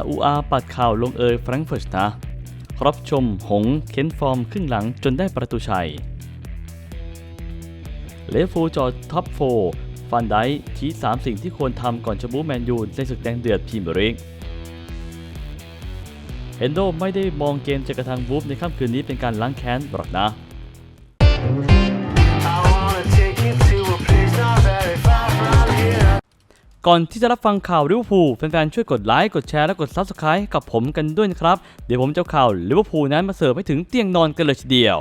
RUR ปัดข่าวลงเอยแฟรงก์เฟิร์ตนะครับชมหงเค้นฟอร์มครึ่งหลังจนได้ประตูชัย เลฟูลจอดท็อป4ฟันไดชี้3สิ่งที่ควรทำก่อนจะบู๊แมนยูในศึกแดงเดือดพรีเมียร์ลีกเฮนโดไม่ได้มองเกมจะกระทางบูฟในค่ำคืนนี้เป็นการล้างแค้นหรอกนะ ก่อนที่จะรับฟังข่าวลิเวอร์พูลแฟนๆช่วยกดไลค์กดแชร์และกดซับสไคร b e กับผมกันด้วยนะครับ เดี๋ยวผมจะข่าวลิเวอร์พูลนั้นมาเสิร์ฟให้ถึงเตียงนอนกันเลยทีเดียว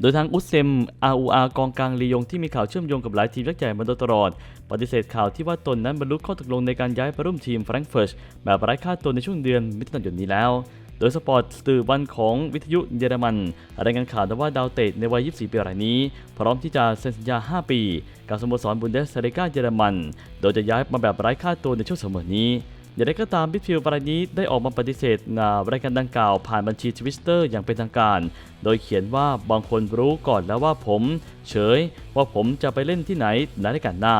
โดยทางอุสเซมอารูอากองกลางลียงที่มีข่าวเชื่อมโยงกับหลายทีมยักษ์ใหญ่มาโดยตลอด ปฏิเสธข่าวที่ว่าตนนั้นบรรลุข้อตกลงในการย้ายไปร่วมทีมแฟรงก์เฟิร์ชแบบไร้ค่าตัวในช่วงเดือนมิถุนายนนี้แล้ว โดยสปอร์ตสื่อวันของวิทยุเยอรมันรายงานข่าวว่าดาวเตะในวัย 24 ปีรายนี้ พร้อมที่จะเซ็นสัญญา 5 ปี กับสโมสรบุนเดสเ i กาเยอรมัน โดยจะย้ายมาแบบไร้ค่าตัวในช่วงเสมอนี้อย่างไรก็ตามบิทฟิลรายนี้ได้ออกมาปฏิเสธงารายการดังกล่าวผ่านบัญชีทวิตเตอร์อย่างเป็นทางการ โดยเขียนว่าบางคนรู้ก่อนแล้วว่าผม เฉย ว่าผมจะไปเล่นที่ไหนในรายการหน้า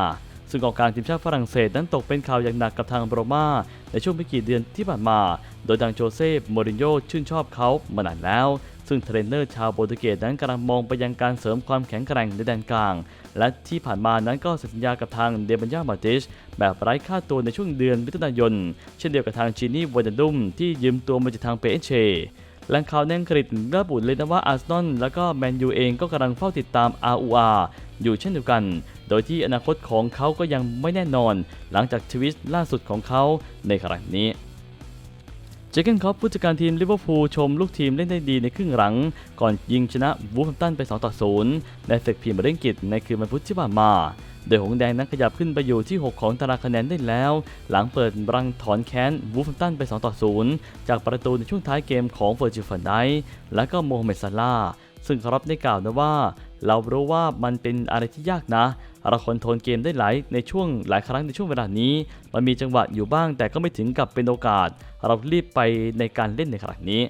ซึ่งกองกลางทีมชาติฝรั่งเศสนั้นตกเป็นข่าวอย่างหนักกับทางโรม่าในช่วงไม่กี่เดือนที่ผ่านมา โดยทางโจเซ่โมรินโญ่ชื่นชอบเขามานานแล้ว ซึ่งเทรนเนอร์ชาวโปรตุเกสนั้นกำลังมองไปยังการเสริมความแข็งแกร่งในแดนกลาง และที่ผ่านมานั้นก็เซ็นสัญญากับทางเดบันยามาติชแบบไร้ค่าตัวในช่วงเดือนมิถุนายน เช่นเดียวกับทางชินี่วอร์ดุมที่ยืมตัวมาจากทางเปเชแหล่งข่าวในอังกฤษระบุเลยนะว่าอาร์เซนอลและก็แมนยูเองก็กำลังเฝ้าติดตาม RUR อยู่เช่นเดียวกัน โดยที่อนาคตของเขาก็ยังไม่แน่นอน หลังจากทวิตล่าสุดของเขาในครั้งนี้เจเกนคอปผู้จัดการทีมลิเวอร์พูลชมลูกทีมเล่นได้ดีในครึ่งหลัง ก่อนยิงชนะวูฟแฮมตันไป 2 ต่อ 0 ในศึกพรีเมียร์ลีกฤษในคืนวันพุธที่ผ่านมา โดยหงแดงนั้นขยับขึ้นไปอยู่ที่ 6 ของตารางคะแนนได้แล้ว หลังเปิดรังถอนแค้นวูฟแฮมตันไป 2 ต่อ 0 จากประตูในช่วงท้ายเกมของเฟอร์จิฟันไดและก็โมฮัมเหม็ดซาลาซึ่งเขารับได้กล่าวนะว่า เรารู้ว่ามันเป็นอะไรที่ยากนะ เราคอนโทรลเกมได้หลายในช่วงหลายครั้งในช่วงเวลานี้ มันมีจังหวะอยู่บ้าง แต่ก็ไม่ถึงกับเป็นโอกาส เรารีบไปในการเล่นในครั้งนี้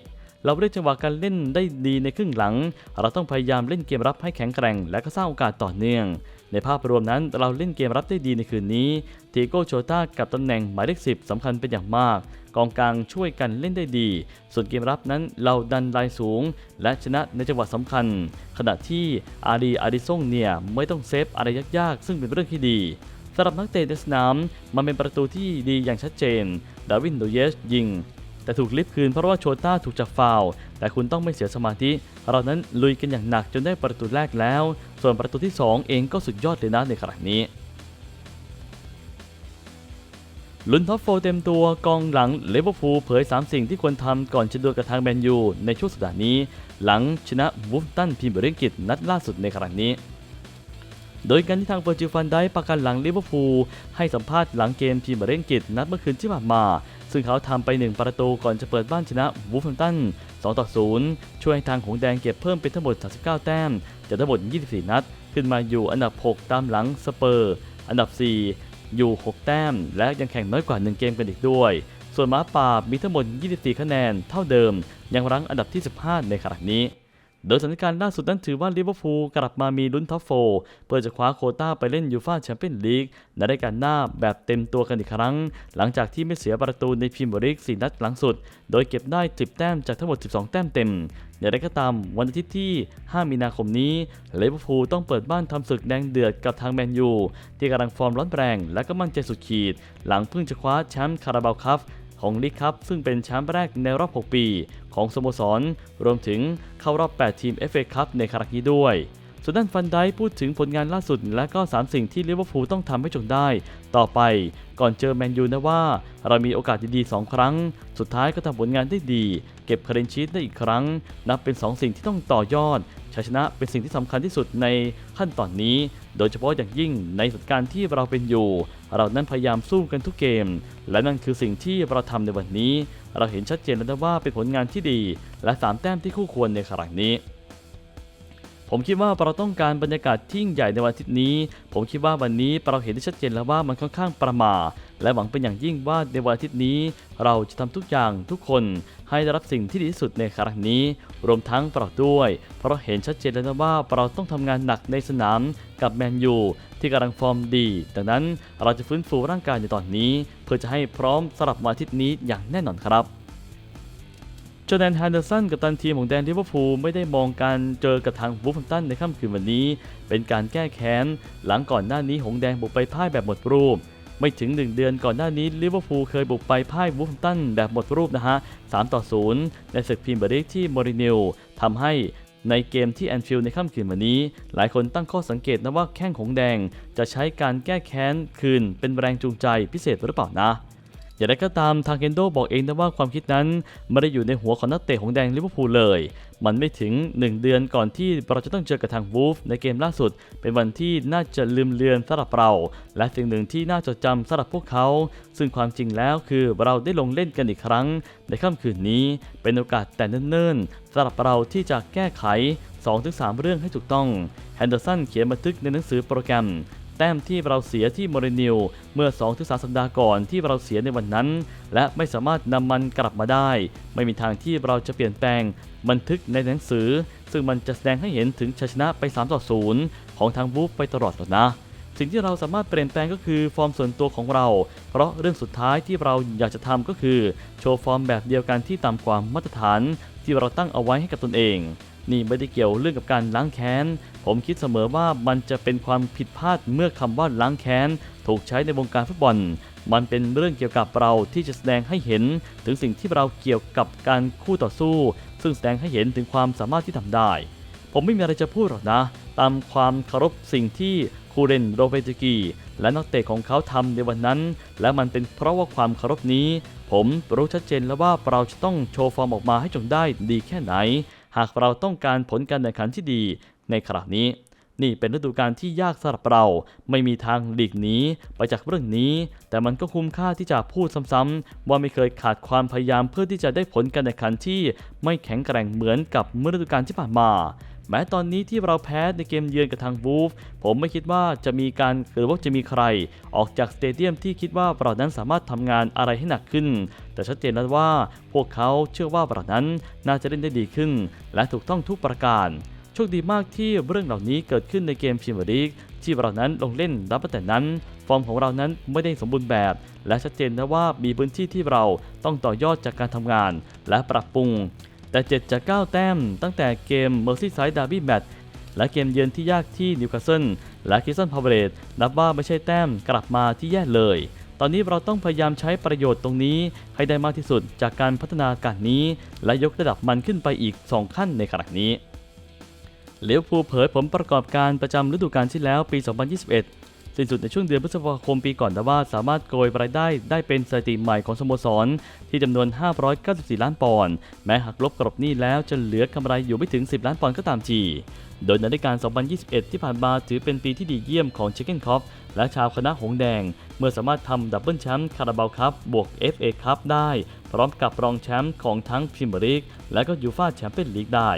เราเล่นจังหวะการเล่นได้ดีในครึ่งหลัง เราต้องพยายามเล่นเกมรับให้แข็งแกร่ง และก็สร้างโอกาสต่อเนื่อง ในภาพรวมนั้นเราเล่นเกมรับได้ดีในคืนนี้ทีโก้โชต้ากับตำแหน่งหมายเลข10สำคัญเป็นอย่างมาก กองกลางช่วยกันเล่นได้ดี ส่วนเกมรับนั้นเราดันลายสูง และชนะในจังหวะสำคัญ ขณะที่อารีอาริซงเนี่ยไม่ต้องเซฟอะไรยากๆ ซึ่งเป็นเรื่องที่ดีสำหรับนักเตะในสนามมันเป็นประตูที่ดีอย่างชัดเจน ดาวินโดเยสยิง แต่ถูกลิฟต์คืนเพราะว่าโชต้าถูกจับฟาวแต่คุณต้องไม่เสียสมาธิ เรานั้นลุยกันอย่างหนักจนได้ประตูแรกแล้ว ส่วนประตูที่ 2 เองก็สุดยอดเลยนะในครั้งนี้ ลุ้นท็อปโฟเต็มตัวกองหลังเลเวอร์พูลเผย 3 สิ่งที่ควรทำก่อนจะดวลกับทางแมนยู ในช่วงสัปดาห์นี้ หลังชนะวูฟตันพรีเมียร์ลีกอังกฤษนัดล่าสุดในครั้งนี้ โดยการที่ทางเวอร์จิฟันได้ประกันหลังลิเวอร์พูลให้สัมภาษณ์หลังเกมทีมเบอร์เรนกิจนัดเมื่อคืนที่ผ่านมา ซึ่งเขาทำไป 1 ประตูก่อนจะเปิดบ้านชนะวูฟแฮมป์ตัน2ต่อ0ช่วยให้ทางหงแดงเก็บเพิ่มเป็นทั้งหมด 39 แต้มจากทั้งหมด 24 นัด ขึ้นมาอยู่อันดับ 6 ตามหลังสเปอร์ อันดับ 4 อยู่ 6 แต้ม และยังแข่งน้อยกว่า 1 เกมกันอีกด้วย ส่วนม้าป่ามีทั้งหมด 24 คะแนนเท่าเดิม ยังรั้งอันดับที่ 15 ในขณะนี้ โดยสถานการณ์ล่าสุดนั้นถือว่าลิเวอร์พูลกลับมามีลุ้นท็อปโฟเพื่อจะคว้าโคต้าไปเล่นยูฟ่าแชมเปี้ยนลีกในรายการหน้าแบบเต็มตัวกันอีกครั้ง หลังจากที่ไม่เสียประตูในพรีเมียร์ลีก4นัดหลังสุด โดยเก็บได้ 10 แต้มจากทั้งหมด 12 แต้มเต็มอย่างไรก็ตามวันอาทิตย์ที่ 5 มีนาคมนี้ลิเวอร์พูลต้องเปิดบ้านทำศึกแดงเดือดกับทางแมนยูที่กำลังฟอร์มร้อนแรงและก็มั่นใจสุดขีด หลังเพิ่งจะคว้าแชมป์คาราบาวคัพ ของลีกคัพซึ่งเป็นแชมป์แรกในรอบ 6 ปี ของสโมสร รวมถึงเข้ารอบ 8 ทีม FA คัพในครั้งนี้ด้วยส่วนด้านฟันไดพูดถึงผลงานล่าสุด และก็ 3 สิ่งที่ลิเวอร์พูลต้องทำให้จงได้ ต่อไปก่อนเจอแมนยูนะว่า เรามีโอกาสดีๆ 2 ครั้ง สุดท้ายก็ทำผลงานได้ดี ก็บคะแนนชีตได้อีกครั้ง นับเป็น 2 สิ่งที่ต้องต่อยอดชัยชนะเป็นสิ่งที่สำคัญที่สุดในขั้นตอนนี้ โดยเฉพาะอย่างยิ่งในสถานการณ์ที่เราเป็นอยู่ เรานั้นพยายามสู้กันทุกเกม และนั่นคือสิ่งที่เราทำในวันนี้ เราเห็นชัดเจนแล้วนะว่าเป็นผลงานที่ดี และ3แต้มที่คู่ควรในครั้งนี้ ผมคิดว่าเราต้องการบรรยากาศที่ยิ่งใหญ่ในวันอาทิตย์นี้ ผมคิดว่าวันนี้เราเห็นได้ชัดเจนแล้วว่ามันค่อนข้างประมาและหวังเป็นอย่างยิ่งว่าในวันอาทิตย์นี้ เราจะทำทุกอย่างทุกคนให้ได้รับสิ่งที่ดีที่สุดในครั้งนี้ รวมทั้งเราด้วย เพราะเห็นชัดเจนแล้วนะว่าเราต้องทำงานหนักในสนามกับแมนยูที่กำลังฟอร์มดีดังนั้นเราจะฟื้นฟูร่างกายในตอนนี้ เพื่อจะให้พร้อมสำหรับวันอาทิตย์นี้อย่างแน่นอนครับ จอแดนแฮนเดอร์สันกับตันทีมของแดนลิเวอร์พูลไม่ได้มองการเจอกับทางวูฟแฮมป์ตันในค่ำคืนวันนี้ เป็นการแก้แค้น หลังก่อนหน้านี้หงแดงบุกไปพ่ายแบบหมดรูป ไม่ถึง 1 เดือนก่อนหน้านี้ลิเวอร์พูลเคยบุกไปพ่ายวูฟแฮมตันแบบหมดรูปนะฮะ 3 ต่อ 0 ในศึกพรีเมียร์ลีกที่มอรินิวทำให้ในเกมที่แอนฟิลด์ในค่ำคืนวันนี้ หลายคนตั้งข้อสังเกตนะว่าแข้งของแดง จะใช้การแก้แค้นคืนเป็นแรงจูงใจพิเศษหรือเปล่านะ อย่างไรก็ตามทางเคนโดบอกเองนะว่าความคิดนั้นไม่ได้อยู่ในหัวของนักเตะของแดงลิเวอร์พูลเลย มันไม่ถึง 1 เดือนก่อนที่เราจะต้องเจอกับทางวูฟในเกมล่าสุด เป็นวันที่น่าจะลืมเลือนสำหรับเรา และสิ่งหนึ่งที่น่าจดจำสำหรับพวกเขา ซึ่งความจริงแล้วคือเราได้ลงเล่นกันอีกครั้ง ในค่ำคืนนี้เป็นโอกาสแต่เนิ่นๆสำหรับเราที่จะแก้ไข 2-3 เรื่องให้ถูกต้องแฮนเดอร์สันเขียนบันทึกในหนังสือโปรแกรม แต้มที่เราเสียที่มเรนิวเมื่อ 2-3 สัปดาห์ก่อนที่เราเสียในวันนั้น และไม่สามารถนำมันกลับมาได้ ไม่มีทางที่เราจะเปลี่ยนแปลง บันทึกในหนังสือ ซึ่งมันจะแสดงให้เห็นถึงชัยชนะไป3ต่อ0ของทางวูฟไปตลอดหรอกนะสิ่งที่เราสามารถเปลี่ยนแปลงก็คือฟอร์มส่วนตัวของเรา เพราะเรื่องสุดท้ายที่เราอยากจะทำก็คือ โชว์ฟอร์มแบบเดียวกันที่ต่ำกว่ามาตรฐาน ที่เราตั้งเอาไว้ให้กับตนเอง นี่ไม่ได้เกี่ยวเรื่องกับการล้างแค้น ผมคิดเสมอว่ามันจะเป็นความผิดพลาดเมื่อคำว่าล้างแค้น ถูกใช้ในวงการฟุตบอล มันเป็นเรื่องเกี่ยวกับเราที่จะแสดงให้เห็น ถึงสิ่งที่เราเกี่ยวกับการคู่ต่อสู้ ซึ่งแสดงให้เห็นถึงความสามารถที่ทำได้ ผมไม่มีอะไรจะพูดหรอกนะ ตามความเคารพสิ่งที่คูเรนโรเบติกีและนักเตะของเขาทำในวันนั้น และมันเป็นเพราะว่าความเคารพนี้ ผมรู้ชัดเจนแล้วว่าเราจะต้องโชว์ฟอร์มออกมาให้จงได้ดีแค่ไหน หากเราต้องการผลการแข่งขันที่ดี ในครานี้ นี่เป็นฤดูกาลที่ยากสำหรับเราไม่มีทางหลีกหนีไปจากเรื่องนี้ แต่มันก็คุ้มค่าที่จะพูดซ้ำๆว่าไม่เคยขาดความพยายามเพื่อที่จะได้ผลการแข่งขันที่ไม่แข็งแกร่งเหมือนกับเมื่อฤดูกาลที่ผ่านมาแม้ตอนนี้ที่เราแพ้ในเกมเยือนกับทางวูฟ ผมไม่คิดว่าจะมีการหรือว่าจะมีใคร ออกจากสเตเดียมที่คิดว่าเรานั้นสามารถทำงานอะไรให้หนักขึ้น แต่ชัดเจนแล้วว่าพวกเขาเชื่อว่าเรานั้นน่าจะเล่นได้ดีขึ้น และถูกต้องทุกประการ คดีมากที่เรื่องเหล่านี้เกิดขึ้นในเกมพรีเมียร์ลีกที่เรานั้นลงเล่นนับตั้งแต่นั้น ฟอร์มของเรานั้นไม่ได้สมบูรณ์แบบ และชัดเจนนะว่ามีพื้นที่ที่เราต้องต่อยอดจากการทำงาน และปรับปรุง แต่7จาก9แต้ม ตั้งแต่เกม Merseyside Derby Match และเกมเยือนที่ยากที่นิวคาสเซิลและคิสตันพาวเวตนับว่าไม่ใช่แต้มกลับมาที่แย่เลยตอนนี้เราต้องพยายามใช้ประโยชน์ตรงนี้ ให้ได้มากที่สุดจากการพัฒนาการนี้ และยกระดับมันขึ้นไปอีก 2 ขั้นในขณะนี้ เลี้ยวภูเผยผลประกอบการประจำฤดูกาลที่แล้วปี 2021 สิ้นสุดในช่วงเดือนพฤษภาคมปีก่อนแต่ว่าสามารถโกยรายได้ได้เป็นสถิติใหม่ของสโมสร ที่จำนวน 594 ล้านปอนด์ แม้หักลบกรบหนี้แล้วจะเหลือกำไรอยู่ไม่ถึง 10 ล้านปอนด์ก็ตามที โดยในฤดูกาล 2021 ที่ผ่านมาถือเป็นปีที่ดีเยี่ยมของเชคเก้นคอปและชาวคณะหงแดง เมื่อสามารถทำดับเบิลแชมป์คาราบาวครับบวก FA คัพได้ พร้อมกับรองแชมป์ของทั้งพรีเมียร์ลีกและก็ยูฟ่าแชมเปี้ยนลีกได้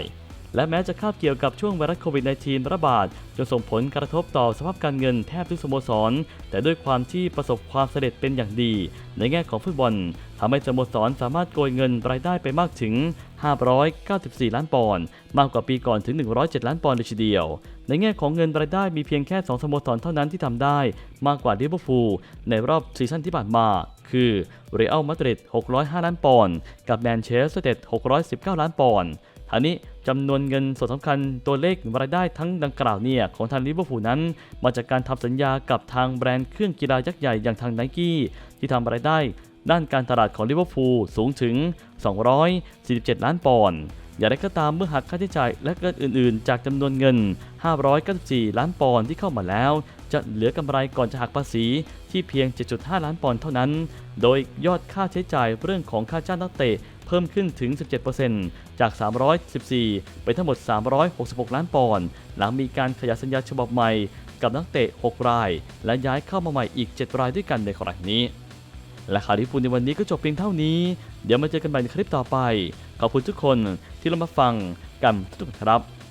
และแม้จะคาบเกี่ยวกับช่วงไวรัสโควิด -19 ระบาดจนส่งผลกระทบต่อสภาพการเงินแทบทุกสโมสร แต่ด้วยความที่ประสบความสำเร็จเป็นอย่างดี ในแง่ของฟุตบอลทำให้สโมสรสามารถโกยเงินรายได้ไปมากถึง 594 ล้านปอนด์มากกว่าปีก่อนถึง 107 ล้านปอนด์เลยทีเดียว ในแง่ของเงินรายได้มีเพียงแค่ 2 สโมสรเท่านั้นที่ทำได้ มากกว่าลิเวอร์พูลในรอบซีซั่นที่ผ่านมา คือเรอัลมาดริด 605 ล้านปอนด์กับแมนเชสเตอร์เต็ด619 ล้านปอนด์ อันนี้จำนวนเงินส่วนสำคัญตัวเลขรายได้ทั้งดังกล่าวเนี่ยของทางลิเวอร์พูลนั้น มาจากการทำสัญญากับทางแบรนด์เครื่องกีฬายักษ์ใหญ่อย่างทางไนกี้ที่ทำรายได้ด้านการตลาดของลิเวอร์พูลสูงถึง 247 ล้านปอนด์ อย่างไรก็ตามเมื่อหักค่าใช้จ่ายและเกินอื่น ๆ จากจำนวนเงิน 594 ล้านปอนด์ที่เข้ามาแล้ว จะเหลือกำไรก่อนจะหักภาษีที่เพียง 7.5 ล้านปอนด์เท่านั้น โดยยอดค่าใช้จ่ายเรื่องของค่าจ้างนักเตะเพิ่มขึ้นถึง 17%จาก 314เป็นทั้งหมด 366 ล้านปอนด์ หลังมีการขยายสัญญาฉบับใหม่ กับนักเตะ 6 ราย และย้ายเข้ามาใหม่อีก 7 รายด้วยกันในครั้งนี้ และข่าวที่พูดในวันนี้ก็จบเพียงเท่านี้ เดี๋ยวมาเจอกันใหม่ในคลิปต่อไป ขอบคุณทุกคนที่เรามาฟังกันทุกท่านครับ